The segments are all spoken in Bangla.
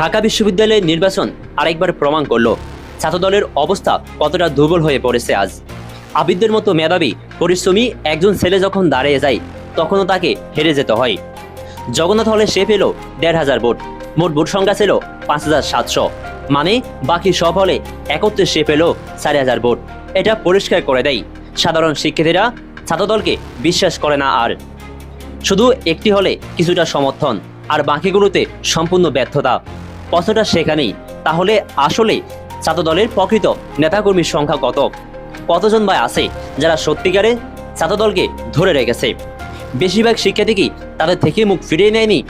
ঢাকা বিশ্ববিদ্যালয়ের নির্বাচন আরেকবার প্রমাণ করল। ছাত্রদলের অবস্থা কতটা দুর্বল হয়ে পড়েছে আজ। আবিদদের মতো মেধাবী, পরিশ্রমী একজন ছেলে যখন দাঁড়িয়ে যায়, তখনও তাকে হেরে যেতে হয়। জগন্নাথ হলে সে পেল দেড় হাজার ভোট, মোট ভোট সংখ্যা ছিল পাঁচ হাজার সাতশো। মানে বাকি সব হলে একত্রে সে পেল চারি হাজার ভোট। এটা পরিষ্কার করে দেয়। সাধারণ শিক্ষার্থীরা ছাত্রদলকে বিশ্বাস করে না আর। শুধু একটি হলে কিছুটা সমর্থন, আর বাকিগুলোতে সম্পূর্ণ ব্যর্থতা। প্রশ্নটা সেখানেই। তাহলে আসলে ছাত্রদলের প্রকৃত নেতাকর্মীর সংখ্যা কত? কতজন বা আছে যারা সত্যিকারে ছাত্রদলকে ধরে রেখেছে? বেশিরভাগ শিক্ষার্থী কি তাদের থেকে মুখ ফিরিয়ে নেয়নি?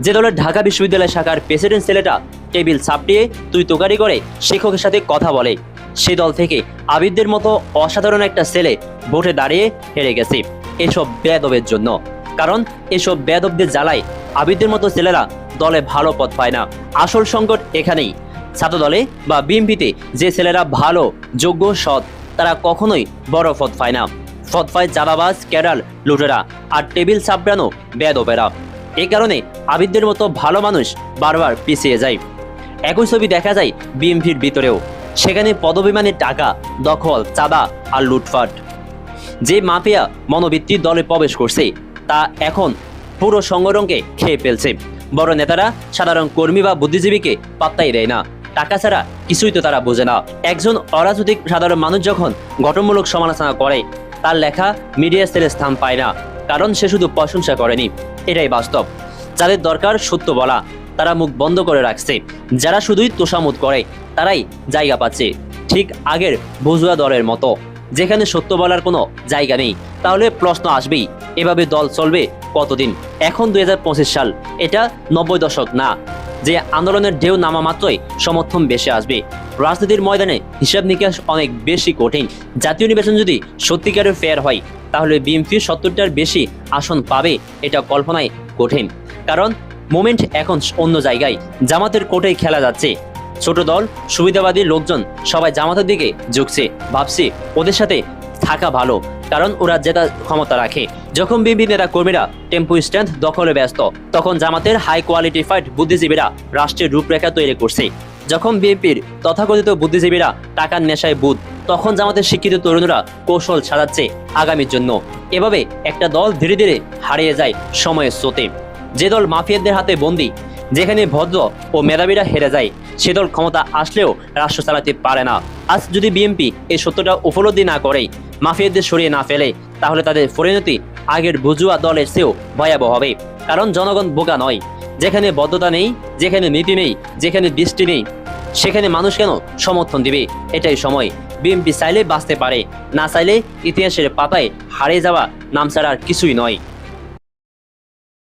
যে দলের ঢাকা বিশ্ববিদ্যালয় শাখার প্রেসিডেন্ট ছেলেটা টেবিল ছাপটিয়ে তুই তোকারি করে শিক্ষকের সাথে কথা বলে, সে দল থেকে আবিদদের মতো অসাধারণ একটা ছেলে ভোটে দাঁড়িয়ে হেরে গেছে। এসব বেদবের জন্য। কারণ এসব বেদবদের জ্বালায় আবিদদের মতো ছেলেরা দলে ভালো পথ পায় না। আসল সংকট এখানেই। ছাত্র দলে বা বিএমপিতে যে ছেলেরা ভালো, যোগ্য, সৎ, তারা কখনোই বড় পথ পায় না। পথ পায় চাঁদাবাজ, কেরাল, লুটেরা আর টেবিল সাবড়ানো বেদবেরা। এই কারণে আবিদদের মতো ভালো মানুষ বারবার পিছিয়ে যায়। একই ছবি দেখা যায় বিএমপির ভিতরেও। সেখানে পদবিমানের টাকা, দখল, চাঁদা আর লুটফাট যে মাফিয়া মনোবৃত্তির দলে প্রবেশ করছে তা এখন পুরো সংগঠনকে খেয়ে ফেলছে। বড় নেতারা, সাধারণ কর্মী বা বুদ্ধিজীবীকে পাত্তাই দেয় না। টাকা ছাড়া কিছুই তো তারা বোঝে না। একজন অরাজনৈতিক সাধারণ মানুষ যখন গঠনমূলক সমালোচনা করে, তার লেখা মিডিয়া সেলে স্থান পায় না, কারণ সে শুধু প্রশংসা করেনি। এটাই বাস্তব। যাদের দরকার সত্য বলা, তারা মুখ বন্ধ করে রাখছে। যারা শুধুই তোষামুদ করে, তারাই জায়গা পাচ্ছে। ঠিক আগের বুঝুয়া দলের মতো। যেখানে সত্য বলার কোনো জায়গা নেই, তাহলে প্রশ্ন আসবেই, এভাবে দল চলবে কতদিন? এখন দুই হাজার পঁচিশ সাল, এটা নব্বই দশক না, যে আন্দোলনের ঢেউ নামা মাত্রই সমর্থন বেশি আসবে। রাজনীতির ময়দানে হিসাব নিকাশ অনেক বেশি কঠিন, জাতীয় নির্বাচন যদি সত্যিকারের ফেয়ার হয়, তাহলে বিএনপি সত্তরটার বেশি আসন পাবে, এটা কল্পনায় কঠিন। কারণ মোমেন্ট এখন অন্য জায়গায়, জামাতের কোর্টেই খেলা যাচ্ছে ছোট দল, সুবিধাবাদী লোকজন সবাই জামাতের দিকে ঝুঁকছে। ভাবছি ওদের সাথে থাকা ভালো, কারণ ওরা জেতা ক্ষমতা রাখে। যখন বিএনপি নেতা কর্মীরা টেম্পো স্ট্যান্ড দখলে ব্যস্ত, তখন জামাতের হাই কোয়ালিটিফাইড বুদ্ধিজীবীরা রাষ্ট্রের রূপরেখা তৈরি করছে। যখন বিএনপির তথাকথিত বুদ্ধিজীবীরা টাকার নেশায় বুধ তখন জামাতের শিক্ষিত তরুণরা কৌশল সাজাচ্ছে আগামীর জন্য। এভাবে একটা দল ধীরে ধীরে হারিয়ে যায় সময়ের স্রোতে। যে দল মাফিয়াদের হাতে বন্দী যেখানে ভদ্র ও মেধাবীরা হেরে যায়, সে দল ক্ষমতা আসলেও রাষ্ট্র চালাতে পারে না। আজ যদি বিএনপি এই সত্যটা উপলব্ধি না করে, মাফিয়াদের সরিয়ে না ফেলে, তাহলে তাদের পরিণতি আগের বুজুয়া দলের চেয়েও ভয়াবহ হবে। কারণ জনগণ বোকা নয়। যেখানে বদ্ধতা নেই, যেখানে নীতি নেই, যেখানে দৃষ্টি নেই, সেখানে মানুষ কেন সমর্থন দিবে? এটাই সময়। বিএনপি চাইলে বাঁচতে পারে, না চাইলে ইতিহাসের পাতায় হারিয়ে যাওয়া নাম ছাড়া আর কিছুই নয়।